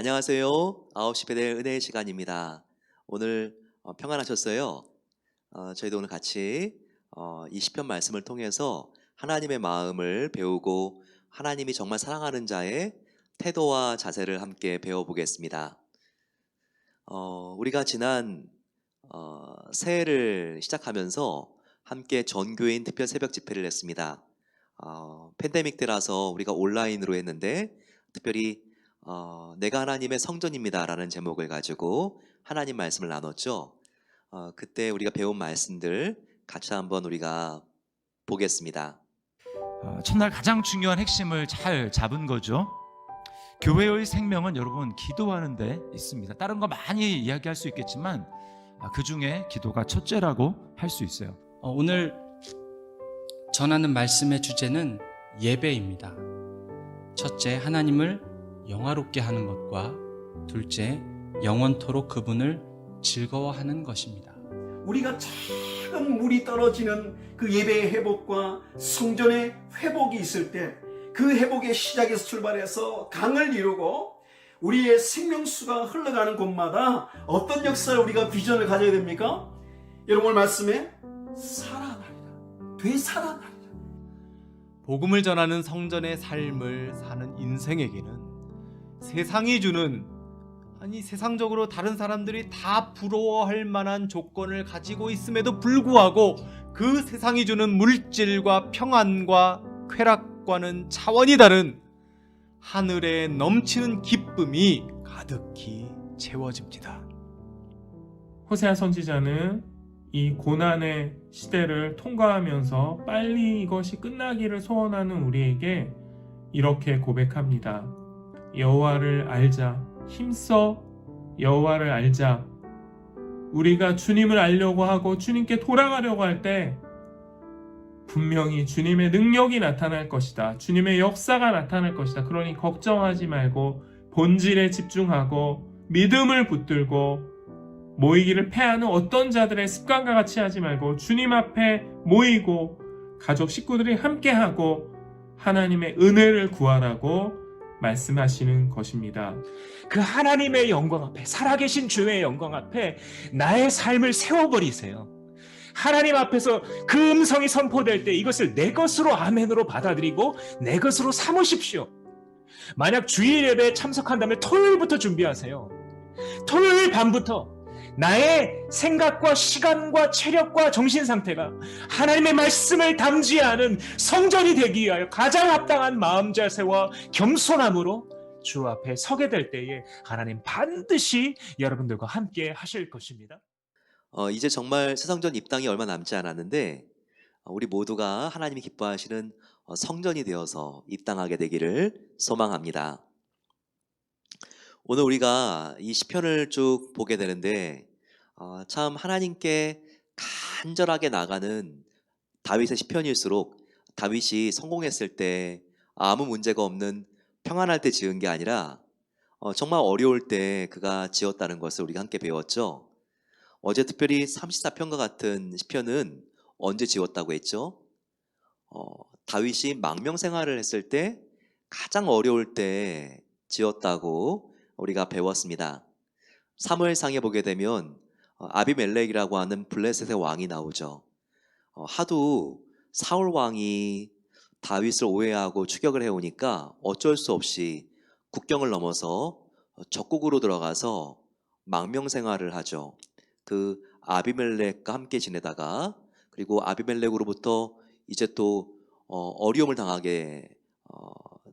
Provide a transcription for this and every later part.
안녕하세요. 9시 배대 은혜의 시간입니다. 오늘 어, 평안하셨어요? 어, 저희도 오늘 같이 어, 이 시편 말씀을 통해서 하나님의 마음을 배우고 하나님이 정말 사랑하는 자의 태도와 자세를 함께 배워보겠습니다. 어, 우리가 지난 어, 새해를 시작하면서 함께 전교인 특별 새벽 집회를 했습니다. 어, 팬데믹 때라서 우리가 온라인으로 했는데 특별히 어, 내가 하나님의 성전입니다라는 제목을 가지고 하나님 말씀을 나눴죠. 어, 그때 우리가 배운 말씀들 같이 한번 우리가 보겠습니다. 어, 첫날 가장 중요한 핵심을 잘 잡은 거죠. 교회의 생명은 여러분 기도하는 데 있습니다. 다른 거 많이 이야기할 수 있겠지만 아, 그 중에 기도가 첫째라고 할 수 있어요. 어, 오늘 전하는 말씀의 주제는 예배입니다. 첫째, 하나님을 영화롭게 하는 것과 둘째, 영원토록 그분을 즐거워하는 것입니다. 우리가 작은 물이 떨어지는 그 예배의 회복과 성전의 회복이 있을 때 그 회복의 시작에서 출발해서 강을 이루고 우리의 생명수가 흘러가는 곳마다 어떤 역사를 우리가 비전을 가져야 됩니까? 여러분 말씀에 살아나리라 되살아나리라 복음을 전하는 성전의 삶을 사는 인생에게는 세상이 주는 아니 세상적으로 다른 사람들이 다 부러워할 만한 조건을 가지고 있음에도 불구하고 그 세상이 주는 물질과 평안과 쾌락과는 차원이 다른 하늘에 넘치는 기쁨이 가득히 채워집니다. 호세아 선지자는 이 고난의 시대를 통과하면서 빨리 이것이 끝나기를 소원하는 우리에게 이렇게 고백합니다. 여호와를 알자. 힘써 여호와를 알자. 우리가 주님을 알려고 하고 주님께 돌아가려고 할 때 분명히 주님의 능력이 나타날 것이다. 주님의 역사가 나타날 것이다. 그러니 걱정하지 말고 본질에 집중하고 믿음을 붙들고 모이기를 패하는 어떤 자들의 습관과 같이 하지 말고 주님 앞에 모이고 가족 식구들이 함께하고 하나님의 은혜를 구하라고 말씀하시는 것입니다. 그 하나님의 영광 앞에, 살아계신 주의 영광 앞에 나의 삶을 세워버리세요. 하나님 앞에서 그 음성이 선포될 때 이것을 내 것으로 아멘으로 받아들이고 내 것으로 삼으십시오. 만약 주일 예배에 참석한다면 토요일부터 준비하세요. 토요일 밤부터 나의 생각과 시간과 체력과 정신 상태가 하나님의 말씀을 담지하는 성전이 되기 위하여 가장 합당한 마음 자세와 겸손함으로 주 앞에 서게 될 때에 하나님 반드시 여러분들과 함께 하실 것입니다. 어, 이제 정말 세상전 입당이 얼마 남지 않았는데 어, 우리 모두가 하나님이 기뻐하시는 어, 성전이 되어서 입당하게 되기를 소망합니다. 오늘 우리가 이 시편을 쭉 보게 되는데 어, 참 하나님께 간절하게 나가는 다윗의 시편일수록 다윗이 성공했을 때 아무 문제가 없는 평안할 때 지은 게 아니라 어, 정말 어려울 때 그가 지었다는 것을 우리가 함께 배웠죠. 어제 특별히 34편과 같은 시편은 언제 지었다고 했죠? 어, 다윗이 망명 생활을 했을 때 가장 어려울 때 지었다고 우리가 배웠습니다. 사무엘상에 보게 되면 어, 아비멜렉이라고 하는 블레셋의 왕이 나오죠. 어, 하도 사울 왕이 다윗을 오해하고 추격을 해오니까 어쩔 수 없이 국경을 넘어서 어, 적국으로 들어가서 망명 생활을 하죠. 그 아비멜렉과 함께 지내다가 그리고 아비멜렉으로부터 이제 또 어, 어려움을 당하게 어,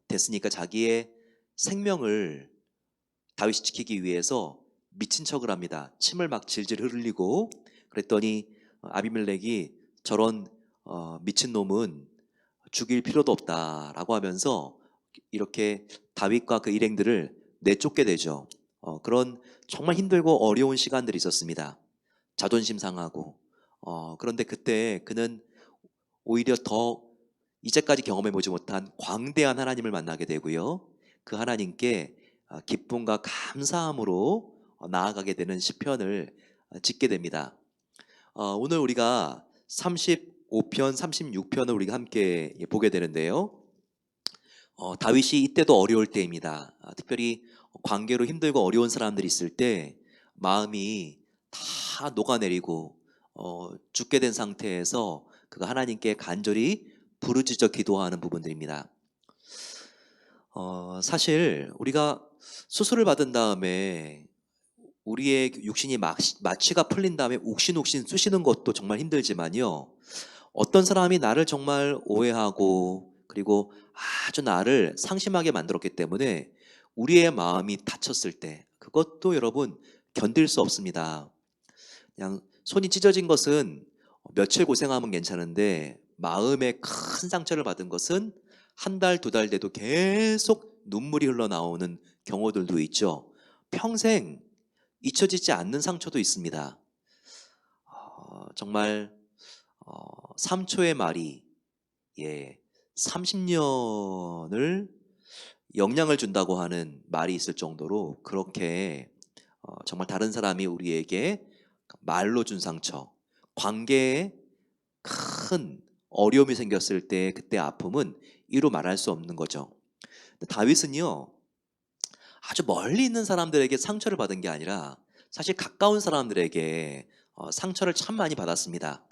됐으니까 자기의 생명을 다윗이 지키기 위해서 미친 척을 합니다. 침을 막 질질 흘리고 그랬더니 어, 아비멜렉이 저런 어, 미친 놈은 죽일 필요도 없다라고 하면서 이렇게 다윗과 그 일행들을 내쫓게 되죠. 어, 그런 정말 힘들고 어려운 시간들이 있었습니다. 자존심 상하고 어, 그런데 그때 그는 오히려 더 이제까지 경험해보지 못한 광대한 하나님을 만나게 되고요. 그 하나님께 어, 기쁨과 감사함으로 어, 나아가게 되는 시편을 어, 짓게 됩니다. 어, 오늘 우리가 35편, 36편을 우리가 함께 보게 되는데요. 어, 다윗이 이때도 어려울 때입니다. 아, 특별히 관계로 힘들고 어려운 사람들이 있을 때 마음이 다 녹아내리고 어, 죽게 된 상태에서 그가 하나님께 간절히 부르짖어 기도하는 부분들입니다. 어, 사실 우리가 수술을 받은 다음에 우리의 육신이 막- 마취가 풀린 다음에 욱신욱신 쑤시는 것도 정말 힘들지만요. 어떤 사람이 나를 정말 오해하고 그리고 아주 나를 상심하게 만들었기 때문에 우리의 마음이 다쳤을 때 그것도 여러분 견딜 수 없습니다. 그냥 손이 찢어진 것은 며칠 고생하면 괜찮은데 마음에 큰 상처를 받은 것은 한 달, 두 달 돼도 계속 눈물이 흘러나오는 경우들도 있죠. 평생 잊혀지지 않는 상처도 있습니다. 어, 정말 어, 3초의 말이 예, 30년을 영향을 준다고 하는 말이 있을 정도로 그렇게 어, 정말 다른 사람이 우리에게 말로 준 상처, 관계에 큰 어려움이 생겼을 때 그때 아픔은 이루 말할 수 없는 거죠. 다윗은요, 아주 멀리 있는 사람들에게 상처를 받은 게 아니라 사실 가까운 사람들에게 어, 상처를 참 많이 받았습니다.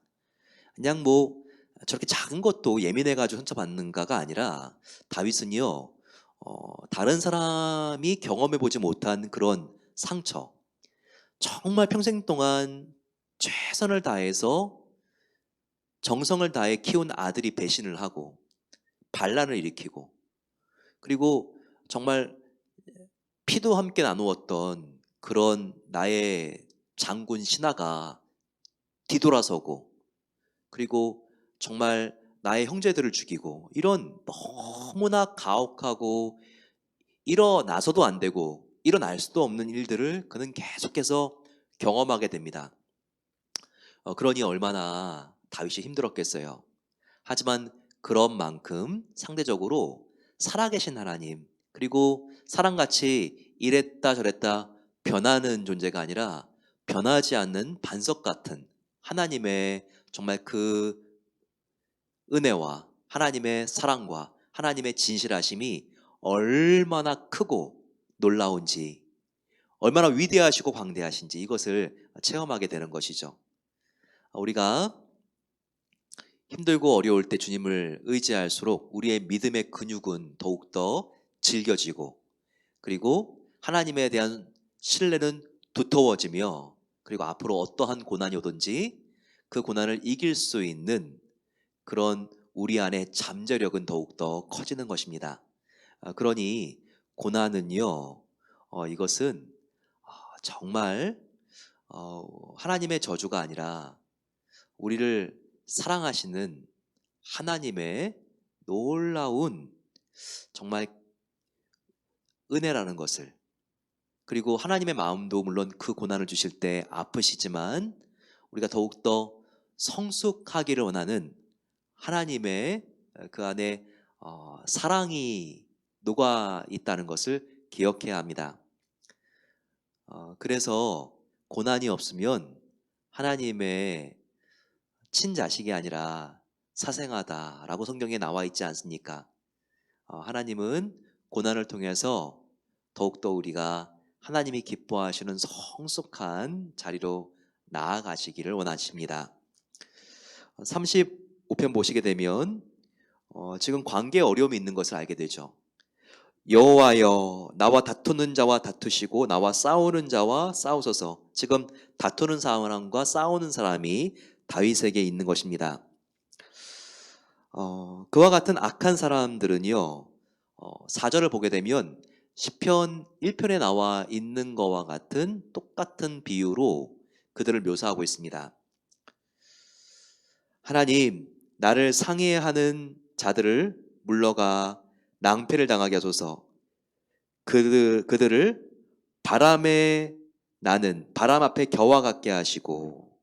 그냥 뭐 저렇게 작은 것도 예민해가지고 상처받는가가 아니라 다윗은요, 어, 다른 사람이 경험해보지 못한 그런 상처, 정말 평생 동안 최선을 다해서 정성을 다해 키운 아들이 배신을 하고 반란을 일으키고 그리고 정말 피도 함께 나누었던 그런 나의 장군 신하가 뒤돌아서고 그리고 정말 나의 형제들을 죽이고 이런 너무나 가혹하고 일어나서도 안 되고 일어날 수도 없는 일들을 그는 계속해서 경험하게 됩니다. 어, 그러니 얼마나 다윗이 힘들었겠어요. 하지만 그런 만큼 상대적으로 살아계신 하나님 그리고 사람같이 이랬다 저랬다 변하는 존재가 아니라 변하지 않는 반석 같은 하나님의 정말 그 은혜와 하나님의 사랑과 하나님의 진실하심이 얼마나 크고 놀라운지 얼마나 위대하시고 광대하신지 이것을 체험하게 되는 것이죠. 우리가 힘들고 어려울 때 주님을 의지할수록 우리의 믿음의 근육은 더욱더 질겨지고 그리고 하나님에 대한 신뢰는 두터워지며 그리고 앞으로 어떠한 고난이 오든지 그 고난을 이길 수 있는 그런 우리 안의 잠재력은 더욱더 커지는 것입니다. 아, 그러니 고난은요, 어, 이것은 어, 정말 어, 하나님의 저주가 아니라 우리를 사랑하시는 하나님의 놀라운 정말 은혜라는 것을 그리고 하나님의 마음도 물론 그 고난을 주실 때 아프시지만 우리가 더욱더 성숙하기를 원하는 하나님의 그 안에 어, 사랑이 녹아 있다는 것을 기억해야 합니다. 어, 그래서 고난이 없으면 하나님의 친자식이 아니라 사생하다라고 성경에 나와 있지 않습니까? 어, 하나님은 고난을 통해서 더욱더 우리가 하나님이 기뻐하시는 성숙한 자리로 나아가시기를 원하십니다. 35편 보시게 되면 어, 지금 관계에 어려움이 있는 것을 알게 되죠. 여호와여 나와 다투는 자와 다투시고 나와 싸우는 자와 싸우소서. 지금 다투는 사람과 싸우는 사람이 다윗에게 있는 것입니다. 어, 그와 같은 악한 사람들은요. 어, 4절을 보게 되면 시편 1편에 나와 있는 것과 같은 똑같은 비유로 그들을 묘사하고 있습니다. 하나님, 나를 상해하는 자들을 물러가 낭패를 당하게 하소서. 그들, 그들을 바람에 나는 바람 앞에 겨와 같게 하시고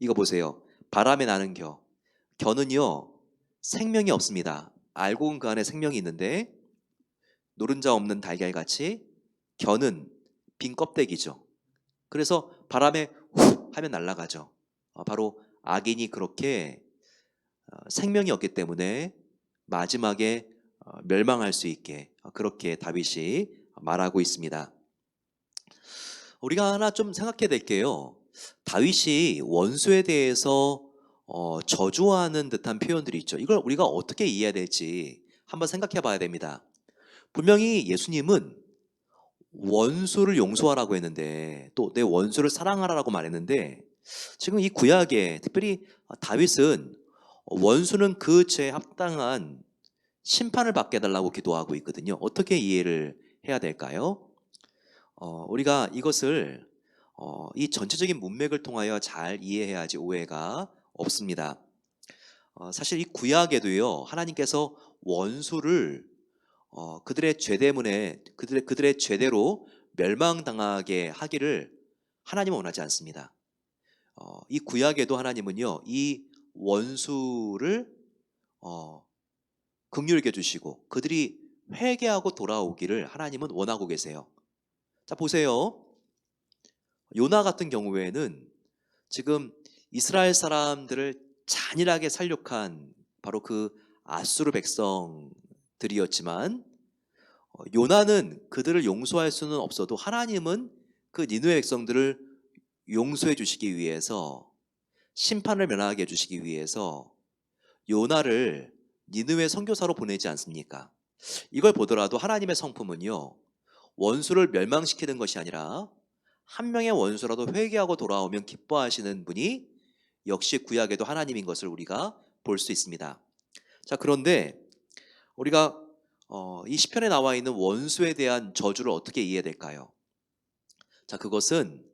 이거 보세요. 바람에 나는 겨. 겨는요 생명이 없습니다. 알고 본그 안에 생명이 있는데 노른자 없는 달걀 같이 겨는 빈 껍데기죠. 그래서 바람에 후 하면 날아가죠. 어, 바로 악인이 그렇게 어, 생명이 없기 때문에 마지막에 어, 멸망할 수 있게 어, 그렇게 다윗이 말하고 있습니다. 우리가 하나 좀 생각해야 될 게요. 다윗이 원수에 대해서 어, 저주하는 듯한 표현들이 있죠. 이걸 우리가 어떻게 이해해야 될지 한번 생각해 봐야 됩니다. 분명히 예수님은 원수를 용서하라고 했는데 또 내 원수를 사랑하라고 말했는데 지금 이 구약에 특별히 다윗은 원수는 그 죄에 합당한 심판을 받게 해달라고 기도하고 있거든요. 어떻게 이해를 해야 될까요? 어, 우리가 이것을 어, 이 전체적인 문맥을 통하여 잘 이해해야지 오해가 없습니다. 어, 사실 이 구약에도요 하나님께서 원수를 어, 그들의 죄 때문에 그들의 그들의 죄대로 멸망당하게 하기를 하나님은 원하지 않습니다. 어, 이 구약에도 하나님은요 이 원수를 어, 긍휼히 여겨주시고 그들이 회개하고 돌아오기를 하나님은 원하고 계세요. 자 보세요. 요나 같은 경우에는 지금 이스라엘 사람들을 잔인하게 살육한 바로 그 아수르 백성들이었지만 어, 요나는 그들을 용서할 수는 없어도 하나님은 그 니누의 백성들을 용서해 주시기 위해서 심판을 면하게 해 주시기 위해서 요나를 니느웨 선교사로 보내지 않습니까? 이걸 보더라도 하나님의 성품은요. 원수를 멸망시키는 것이 아니라 한 명의 원수라도 회개하고 돌아오면 기뻐하시는 분이 역시 구약에도 하나님인 것을 우리가 볼 수 있습니다. 자, 그런데 우리가 어, 이 시편에 나와 있는 원수에 대한 저주를 어떻게 이해해야 될까요? 자, 그것은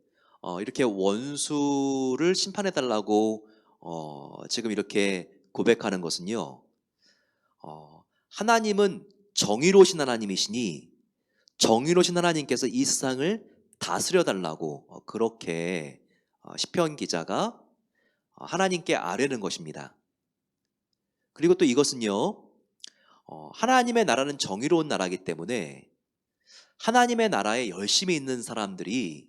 어, 이렇게 원수를 심판해 달라고 어, 지금 이렇게 고백하는 것은요. 어, 하나님은 정의로우신 하나님이시니 정의로우신 하나님께서 이 세상을 다스려 달라고 어, 그렇게 어, 시편 기자가 어, 하나님께 아뢰는 것입니다. 그리고 또 이것은요. 어, 하나님의 나라는 정의로운 나라이기 때문에 하나님의 나라에 열심히 있는 사람들이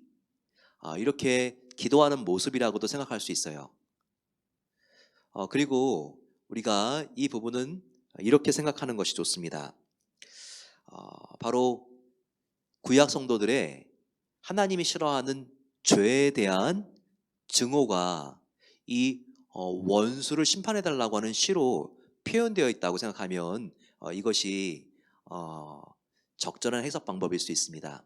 아, 이렇게 기도하는 모습이라고도 생각할 수 있어요. 어, 그리고 우리가 이 부분은 이렇게 생각하는 것이 좋습니다. 어, 바로 구약 성도들의 하나님이 싫어하는 죄에 대한 증오가 이 어, 원수를 심판해 달라고 하는 시로 표현되어 있다고 생각하면 어, 이것이 어, 적절한 해석 방법일 수 있습니다.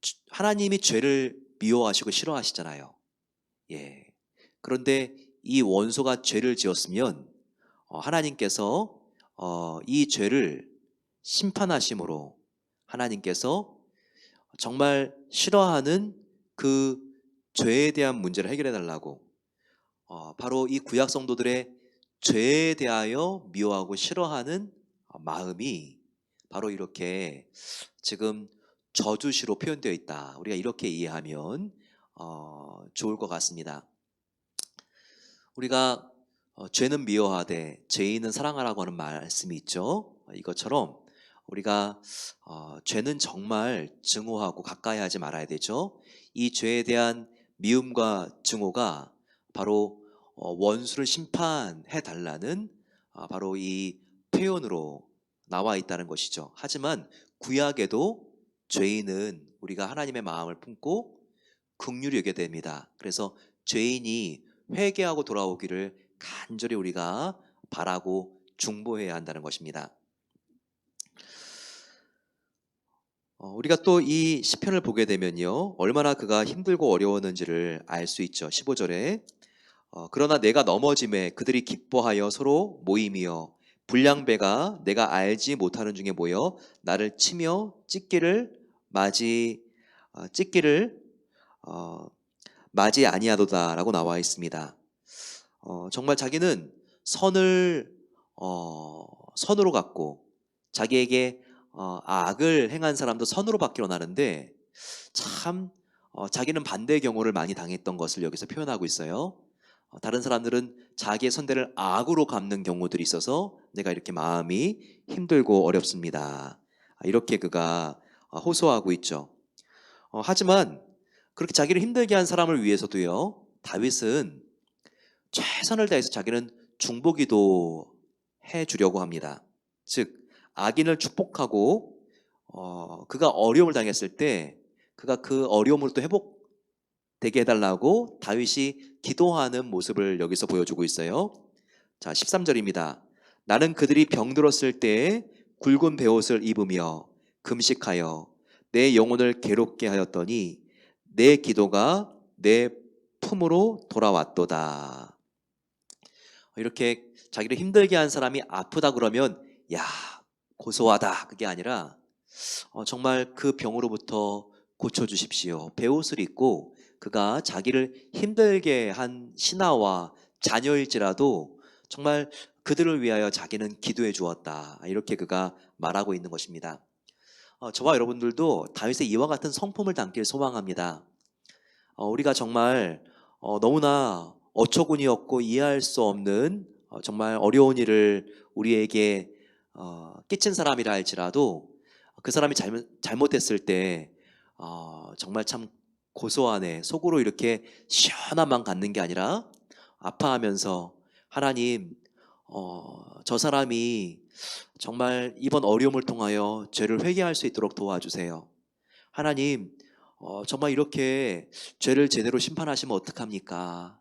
주- 하나님이 죄를 미워하시고 싫어하시잖아요. 예. 그런데 이 원소가 죄를 지었으면 어, 하나님께서 어, 이 죄를 심판하심으로 하나님께서 정말 싫어하는 그 죄에 대한 문제를 해결해 달라고 어, 바로 이 구약 성도들의 죄에 대하여 미워하고 싫어하는 어, 마음이 바로 이렇게 지금 저주시로 표현되어 있다. 우리가 이렇게 이해하면 어, 좋을 것 같습니다. 우리가 어, 죄는 미워하되 죄인은 사랑하라고 하는 말씀이 있죠. 어, 이것처럼 우리가 어, 죄는 정말 증오하고 가까이 하지 말아야 되죠. 이 죄에 대한 미움과 증오가 바로 어, 원수를 심판해 달라는 아, 바로 이 표현으로 나와 있다는 것이죠. 하지만 구약에도 죄인은 우리가 하나님의 마음을 품고 긍휼히 여겨야 됩니다. 그래서 죄인이 회개하고 돌아오기를 간절히 우리가 바라고 중보해야 한다는 것입니다. 어, 우리가 또 이 시편을 보게 되면요. 얼마나 그가 힘들고 어려웠는지를 알 수 있죠. 15절에 어, 그러나 내가 넘어짐에 그들이 기뻐하여 서로 모임이여 불량배가 내가 알지 못하는 중에 모여 나를 치며 찢기를 맞이 어, 찢기를 어, 맞이 아니하도다라고 나와 있습니다. 어, 정말 자기는 선을 어, 선으로 갖고 자기에게 어, 악을 행한 사람도 선으로 받기로 나는데 참 어, 자기는 반대의 경우를 많이 당했던 것을 여기서 표현하고 있어요. 어, 다른 사람들은 자기의 선대를 악으로 갚는 경우들이 있어서 내가 이렇게 마음이 힘들고 어렵습니다. 아, 이렇게 그가 어, 호소하고 있죠. 어, 하지만 그렇게 자기를 힘들게 한 사람을 위해서도요. 다윗은 최선을 다해서 자기는 중보기도 해 주려고 합니다. 즉 악인을 축복하고 어, 그가 어려움을 당했을 때 그가 그 어려움을 또 회복되게 해달라고 다윗이 기도하는 모습을 여기서 보여주고 있어요. 자, 13절입니다. 나는 그들이 병들었을 때에 굵은 베옷을 입으며 금식하여 내 영혼을 괴롭게 하였더니 내 기도가 내 품으로 돌아왔도다. 이렇게 자기를 힘들게 한 사람이 아프다 그러면 야 고소하다 그게 아니라 어, 정말 그 병으로부터 고쳐 주십시오. 베옷을 입고 그가 자기를 힘들게 한 신하와 자녀일지라도 정말 그들을 위하여 자기는 기도해 주었다. 이렇게 그가 말하고 있는 것입니다. 어, 저와 여러분들도 다윗의 이와 같은 성품을 담길 소망합니다. 어, 우리가 정말 어, 너무나 어처구니없고 이해할 수 없는 어, 정말 어려운 일을 우리에게 어, 끼친 사람이라 할지라도 그 사람이 잘못, 잘못했을 때 어, 정말 참 고소하네 속으로 이렇게 시원한 마음 갖는 게 아니라 아파하면서 하나님 어, 저 사람이 정말 이번 어려움을 통하여 죄를 회개할 수 있도록 도와주세요. 하나님 어, 정말 이렇게 죄를 제대로 심판하시면 어떡합니까?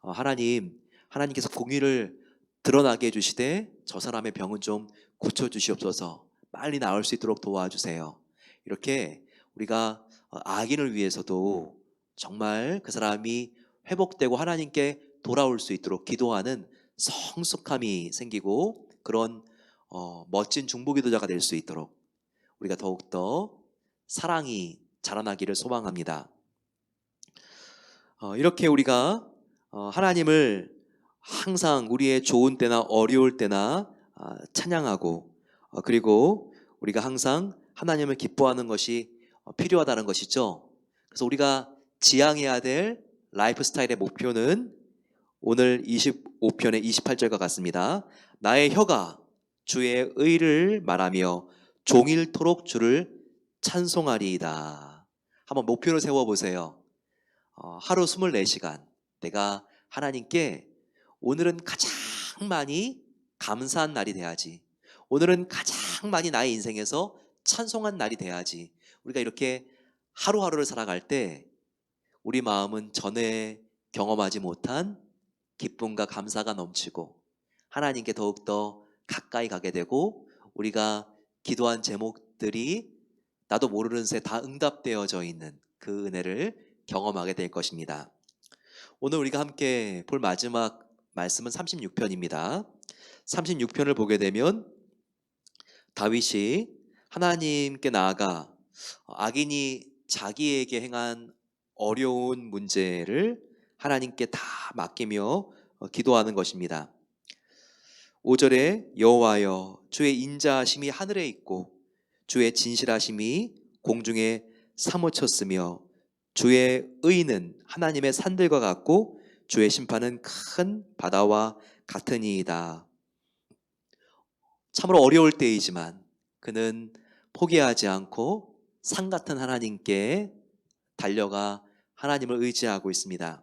어, 하나님, 하나님께서 공의를 드러나게 해주시되 저 사람의 병은 좀 고쳐주시옵소서 빨리 나을 수 있도록 도와주세요. 이렇게 우리가 어, 악인을 위해서도 정말 그 사람이 회복되고 하나님께 돌아올 수 있도록 기도하는 성숙함이 생기고 그런 어, 멋진 중보기도자가 될 수 있도록 우리가 더욱더 사랑이 자라나기를 소망합니다. 어, 이렇게 우리가 어, 하나님을 항상 우리의 좋은 때나 어려울 때나 아, 찬양하고 어, 그리고 우리가 항상 하나님을 기뻐하는 것이 어, 필요하다는 것이죠. 그래서 우리가 지향해야 될 라이프 스타일의 목표는 오늘 25편의 28절과 같습니다. 나의 혀가 주의 의를 말하며 종일토록 주를 찬송하리이다. 한번 목표를 세워보세요. 어, 하루 24시간 내가 하나님께 오늘은 가장 많이 감사한 날이 돼야지. 오늘은 가장 많이 나의 인생에서 찬송한 날이 돼야지. 우리가 이렇게 하루하루를 살아갈 때 우리 마음은 전에 경험하지 못한 기쁨과 감사가 넘치고 하나님께 더욱더 가까이 가게 되고 우리가 기도한 제목들이 나도 모르는 새 다 응답되어져 있는 그 은혜를 경험하게 될 것입니다. 오늘 우리가 함께 볼 마지막 말씀은 36편입니다. 36편을 보게 되면 다윗이 하나님께 나아가 악인이 자기에게 행한 어려운 문제를 하나님께 다 맡기며 어, 기도하는 것입니다. 5절에 여호와여 주의 인자하심이 하늘에 있고 주의 진실하심이 공중에 사무쳤으며 주의 의는 하나님의 산들과 같고 주의 심판은 큰 바다와 같으니이다. 참으로 어려울 때이지만 그는 포기하지 않고 산 같은 하나님께 달려가 하나님을 의지하고 있습니다.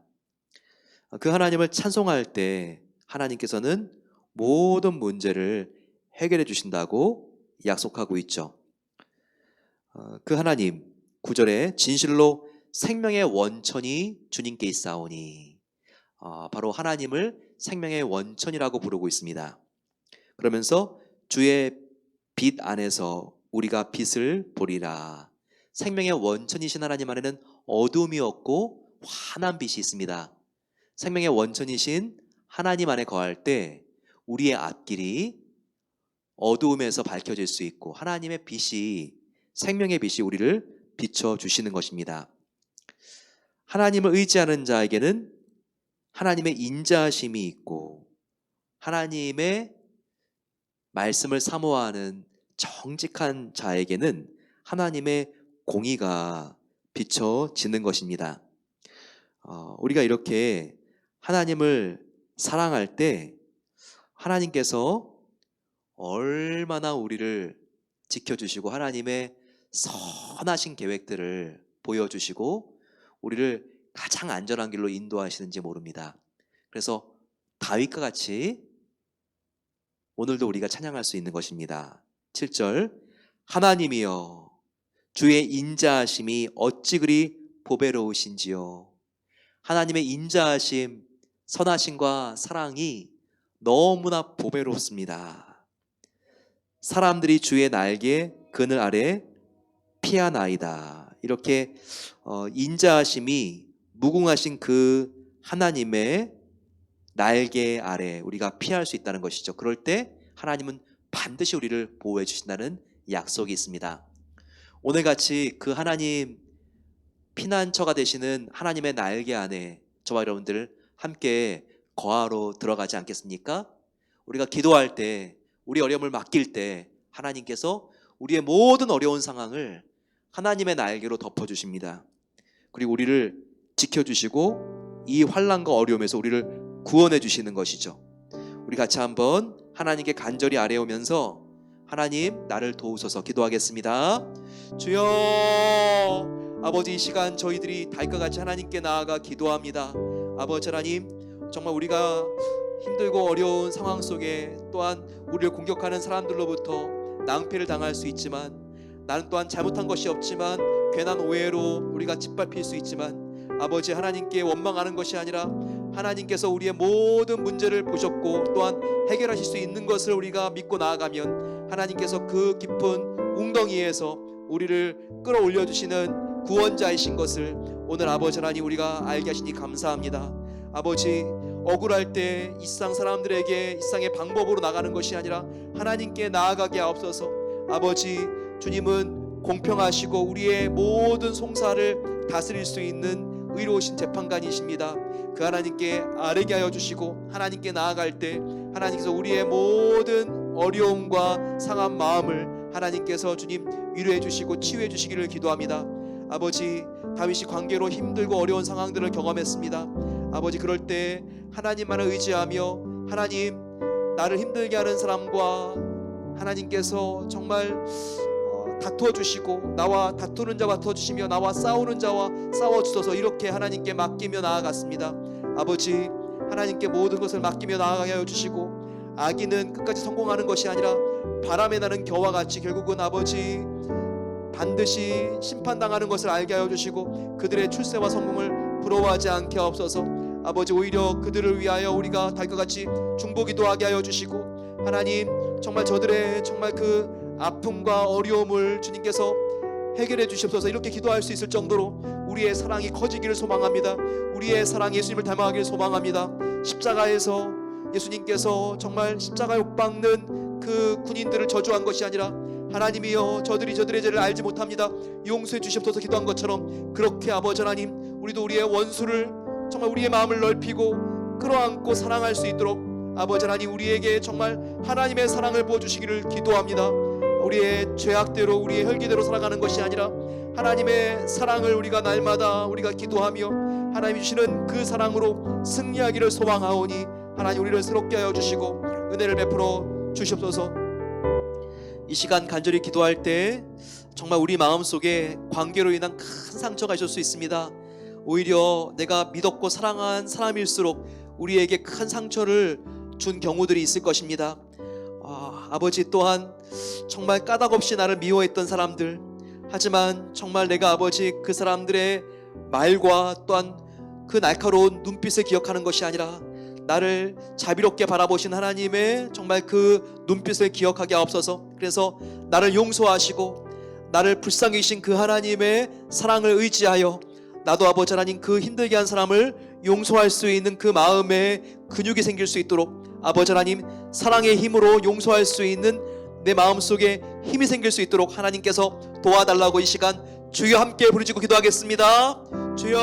그 하나님을 찬송할 때 하나님께서는 모든 문제를 해결해 주신다고 약속하고 있죠. 어, 그 하나님, 구절에 진실로 생명의 원천이 주님께 있사오니 어, 바로 하나님을 생명의 원천이라고 부르고 있습니다. 그러면서 주의 빛 안에서 우리가 빛을 보리라. 생명의 원천이신 하나님 안에는 어둠이 없고 환한 빛이 있습니다. 생명의 원천이신 하나님 안에 거할 때 우리의 앞길이 어두움에서 밝혀질 수 있고 하나님의 빛이 생명의 빛이 우리를 비춰 주시는 것입니다. 하나님을 의지하는 자에게는 하나님의 인자심이 있고 하나님의 말씀을 사모하는 정직한 자에게는 하나님의 공의가 비춰지는 것입니다. 어, 우리가 이렇게 하나님을 사랑할 때 하나님께서 얼마나 우리를 지켜주시고 하나님의 선하신 계획들을 보여주시고 우리를 가장 안전한 길로 인도하시는지 모릅니다. 그래서 다윗과 같이 오늘도 우리가 찬양할 수 있는 것입니다. 7절 하나님이여 주의 인자하심이 어찌 그리 보배로우신지요 하나님의 인자하심 선하심과 사랑이 너무나 보배롭습니다. 사람들이 주의 날개 그늘 아래 피하나이다. 이렇게 어, 인자하심이 무궁하신 그 하나님의 날개 아래 우리가 피할 수 있다는 것이죠. 그럴 때 하나님은 반드시 우리를 보호해 주신다는 약속이 있습니다. 오늘 같이 그 하나님 피난처가 되시는 하나님의 날개 안에 저와 여러분들 함께 거하러 들어가지 않겠습니까? 우리가 기도할 때, 우리 어려움을 맡길 때 하나님께서 우리의 모든 어려운 상황을 하나님의 날개로 덮어주십니다. 그리고 우리를 지켜주시고 이 환란과 어려움에서 우리를 구원해 주시는 것이죠. 우리 같이 한번 하나님께 간절히 아뢰오면서 하나님 나를 도우소서 기도하겠습니다. 주여 아버지 이 시간 저희들이 달과 같이 하나님께 나아가 기도합니다. 아버지 하나님 정말 우리가 힘들고 어려운 상황 속에 또한 우리를 공격하는 사람들로부터 낭패를 당할 수 있지만 나는 또한 잘못한 것이 없지만 괜한 오해로 우리가 짓밟힐 수 있지만 아버지 하나님께 원망하는 것이 아니라 하나님께서 우리의 모든 문제를 보셨고 또한 해결하실 수 있는 것을 우리가 믿고 나아가면 하나님께서 그 깊은 웅덩이에서 우리를 끌어올려 주시는 구원자이신 것을 오늘 아버지 하나님 우리가 알게 하시니 감사합니다. 아버지 억울할 때이 세상 사람들에게 이 세상의 방법으로 나가는 것이 아니라 하나님께 나아가게 하옵소서. 아버지 주님은 공평하시고 우리의 모든 송사를 다스릴 수 있는 의로우신 재판관이십니다. 그 하나님께 아뢰게 하여 주시고 하나님께 나아갈 때 하나님께서 우리의 모든 어려움과 상한 마음을 하나님께서 주님 위로해 주시고 치유해 주시기를 기도합니다. 아버지 다윗이 관계로 힘들고 어려운 상황들을 경험했습니다. 아버지 그럴 때 하나님만을 의지하며 하나님 나를 힘들게 하는 사람과 하나님께서 정말 어, 다투어 주시고 나와 다투는 자와 다투어 주시며 나와 싸우는 자와 싸워 주소서 이렇게 하나님께 맡기며 나아갔습니다. 아버지 하나님께 모든 것을 맡기며 나아가게 하여 주시고 악인은 끝까지 성공하는 것이 아니라 바람에 나는 겨와 같이 결국은 아버지 반드시 심판당하는 것을 알게 하여 주시고 그들의 출세와 성공을 부러워하지 않게 하옵소서 아버지 오히려 그들을 위하여 우리가 달과 같이 중보기도 하게 하여 주시고 하나님 정말 저들의 정말 그 아픔과 어려움을 주님께서 해결해 주시옵소서. 이렇게 기도할 수 있을 정도로 우리의 사랑이 커지기를 소망합니다. 우리의 사랑 예수님을 닮아가기를 소망합니다. 십자가에서 예수님께서 정말 십자가에 못 박는 그 군인들을 저주한 것이 아니라 하나님이여 저들이 저들의 죄를 알지 못합니다. 용서해 주시옵소서. 기도한 것처럼 그렇게 아버지 하나님 우리도 우리의 원수를 정말 우리의 마음을 넓히고 끌어안고 사랑할 수 있도록 아버지 하나님 우리에게 정말 하나님의 사랑을 부어주시기를 기도합니다 우리의 죄악대로 우리의 혈기대로 살아가는 것이 아니라 하나님의 사랑을 우리가 날마다 우리가 기도하며 하나님이 주시는 그 사랑으로 승리하기를 소망하오니 하나님 우리를 새롭게 하여 주시고 은혜를 베풀어 주시옵소서. 이 시간 간절히 기도할 때 정말 우리 마음 속에 관계로 인한 큰 상처가 있을 수 있습니다. 오히려 내가 믿었고 사랑한 사람일수록 우리에게 큰 상처를 준 경우들이 있을 것입니다 아, 아버지 또한 정말 까닭 없이 나를 미워했던 사람들. 하지만 정말 내가 아버지 그 사람들의 말과 또한 그 날카로운 눈빛을 기억하는 것이 아니라 나를 자비롭게 바라보신 하나님의 정말 그 눈빛을 기억하게 하옵소서. 그래서 나를 용서하시고 나를 불쌍히 여기신 그 하나님의 사랑을 의지하여 나도 아버지 하나님 그 힘들게 한 사람을 용서할 수 있는 그 마음에 근육이 생길 수 있도록 아버지 하나님 사랑의 힘으로 용서할 수 있는 내 마음속에 힘이 생길 수 있도록 하나님께서 도와달라고 이 시간 주여 함께 부르짖고 기도하겠습니다. 주여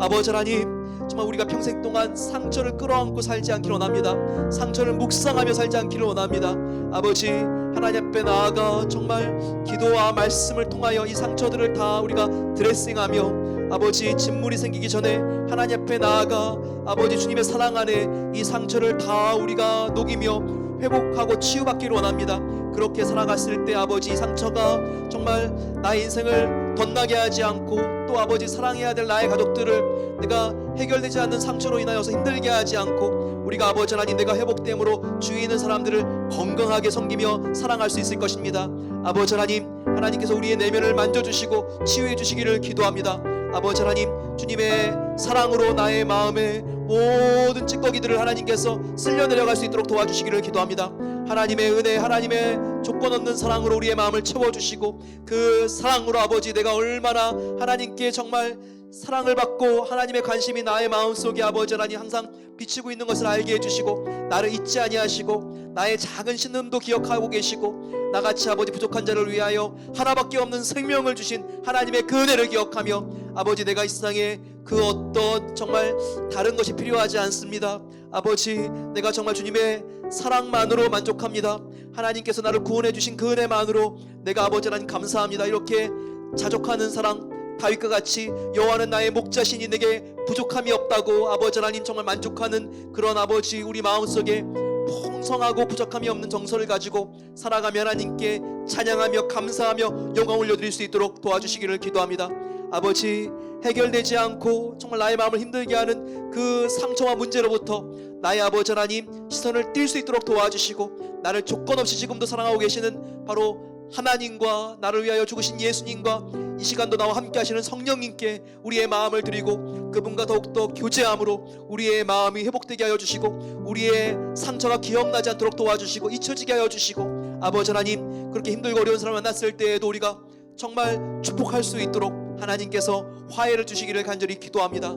아버지 하나님 정말 우리가 평생 동안 상처를 끌어안고 살지 않기를 원합니다. 상처를 묵상하며 살지 않기를 원합니다. 아버지 하나님 앞에 나아가 정말 기도와 말씀을 통하여 이 상처들을 다 우리가 드레싱하며 아버지 진물이 생기기 전에 하나님 앞에 나아가 아버지 주님의 사랑 안에 이 상처를 다 우리가 녹이며 회복하고 치유받기를 원합니다. 그렇게 살아갔을 때 아버지 이 상처가 정말 나의 인생을 덧나게 하지 않고 또 아버지 사랑해야 될 나의 가족들을 내가 해결되지 않는 상처로 인하여서 힘들게 하지 않고 우리가 아버지 하나님 내가 회복됨으로 주위에 있는 사람들을 건강하게 섬기며 사랑할 수 있을 것입니다. 아버지 하나님 하나님께서 우리의 내면을 만져주시고 치유해 주시기를 기도합니다. 아버지 하나님 주님의 사랑으로 나의 마음에 모든 찌꺼기들을 하나님께서 쓸려 내려갈 수 있도록 도와주시기를 기도합니다. 하나님의 은혜, 하나님의 조건 없는 사랑으로 우리의 마음을 채워주시고 그 사랑으로 아버지 내가 얼마나 하나님께 정말 사랑을 받고 하나님의 관심이 나의 마음속에 아버지 하나님 항상 비치고 있는 것을 알게 해주시고 나를 잊지 아니하시고 나의 작은 신음도 기억하고 계시고 나같이 아버지 부족한 자를 위하여 하나밖에 없는 생명을 주신 하나님의 그 은혜를 기억하며 아버지 내가 이 세상에 그 어떤 정말 다른 것이 필요하지 않습니다. 아버지 내가 정말 주님의 사랑만으로 만족합니다. 하나님께서 나를 구원해 주신 그 은혜만으로 내가 아버지 하나님 감사합니다. 이렇게 자족하는 사랑 다윗과 같이 여호와는 나의 목자신이 내게 부족함이 없다고 아버지 하나님 정말 만족하는 그런 아버지 우리 마음속에 풍성하고 부족함이 없는 정서를 가지고 살아가며 하나님께 찬양하며 감사하며 영광 올려드릴 수 있도록 도와주시기를 기도합니다. 아버지 해결되지 않고 정말 나의 마음을 힘들게 하는 그 상처와 문제로부터 나의 아버지 하나님 시선을 띌수 있도록 도와주시고 나를 조건 없이 지금도 사랑하고 계시는 바로 하나님과 나를 위하여 죽으신 예수님과 이 시간도 나와 함께 하시는 성령님께 우리의 마음을 드리고 그분과 더욱더 교제함으로 우리의 마음이 회복되게 하여 주시고 우리의 상처가 기억나지 않도록 도와주시고 잊혀지게 하여 주시고 아버지 하나님 그렇게 힘들고 어려운 사람 만났을 때에도 우리가 정말 축복할 수 있도록 하나님께서 화해를 주시기를 간절히 기도합니다.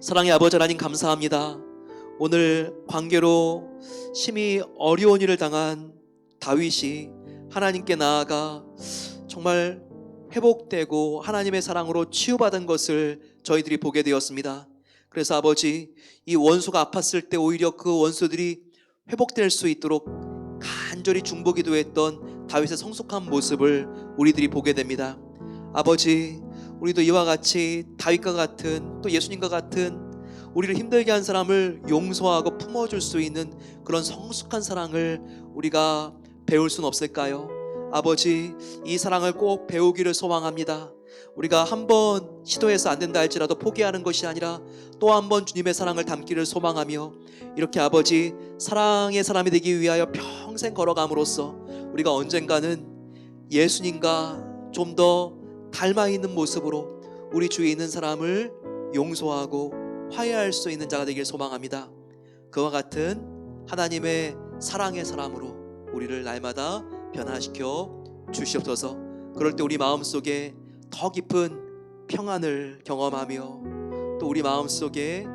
사랑의 아버지 하나님 감사합니다. 오늘 관계로 심히 어려운 일을 당한 다윗이 하나님께 나아가 정말 회복되고 하나님의 사랑으로 치유받은 것을 저희들이 보게 되었습니다. 그래서 아버지 이 원수가 아팠을 때 오히려 그 원수들이 회복될 수 있도록 간절히 중보기도했던 다윗의 성숙한 모습을 우리들이 보게 됩니다. 아버지 우리도 이와 같이 다윗과 같은 또 예수님과 같은 우리를 힘들게 한 사람을 용서하고 품어줄 수 있는 그런 성숙한 사랑을 우리가 배울 수는 없을까요? 아버지, 이 사랑을 꼭 배우기를 소망합니다. 우리가 한 번 시도해서 안 된다 할지라도 포기하는 것이 아니라 또 한 번 주님의 사랑을 담기를 소망하며 이렇게 아버지, 사랑의 사람이 되기 위하여 평생 걸어감으로써 우리가 언젠가는 예수님과 좀더 닮아 있는 모습으로 우리 주위에 있는 사람을 용서하고 화해할 수 있는 자가 되길 소망합니다. 그와 같은 하나님의 사랑의 사람으로 우리를 날마다 변화시켜 주시옵소서. 그럴 때 우리 마음 속에 더 깊은 평안을 경험하며 또 우리 마음 속에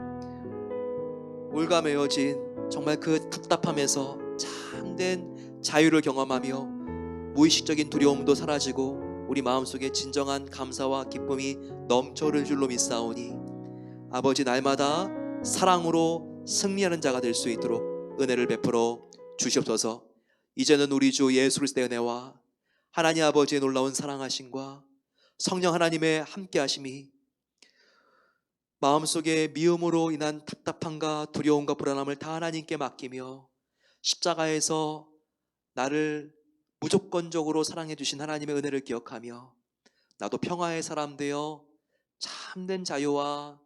올가매어진 정말 그 답답함에서 참된 자유를 경험하며 무의식적인 두려움도 사라지고 우리 마음속에 진정한 감사와 기쁨이 넘쳐를 줄로 믿사오니 아버지 날마다 사랑으로 승리하는 자가 될 수 있도록 은혜를 베풀어 주시옵소서. 이제는 우리 주 예수 그리스도의 은혜와 하나님 아버지의 놀라운 사랑하심과 성령 하나님의 함께하심이 마음속에 미움으로 인한 답답함과 두려움과 불안함을 다 하나님께 맡기며 십자가에서 나를 무조건적으로 사랑해 주신 하나님의 은혜를 기억하며 나도 평화의 사람 되어 참된 자유와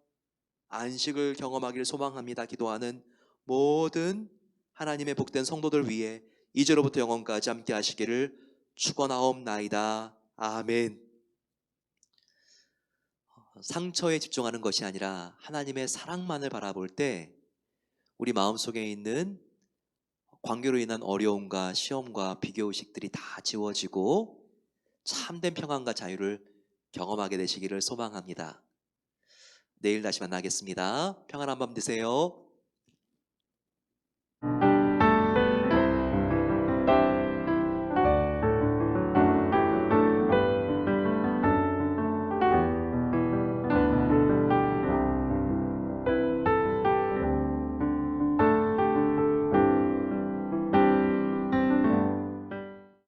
안식을 경험하기를 소망합니다. 기도하는 모든 하나님의 복된 성도들 위해 이제로부터 영원까지 함께 하시기를 축원하옵나이다. 아멘. 상처에 집중하는 것이 아니라 하나님의 사랑만을 바라볼 때 우리 마음속에 있는 관계로 인한 어려움과 시험과 비교의식들이 다 지워지고 참된 평안과 자유를 경험하게 되시기를 소망합니다. 내일 다시 만나겠습니다. 평안한 밤 되세요.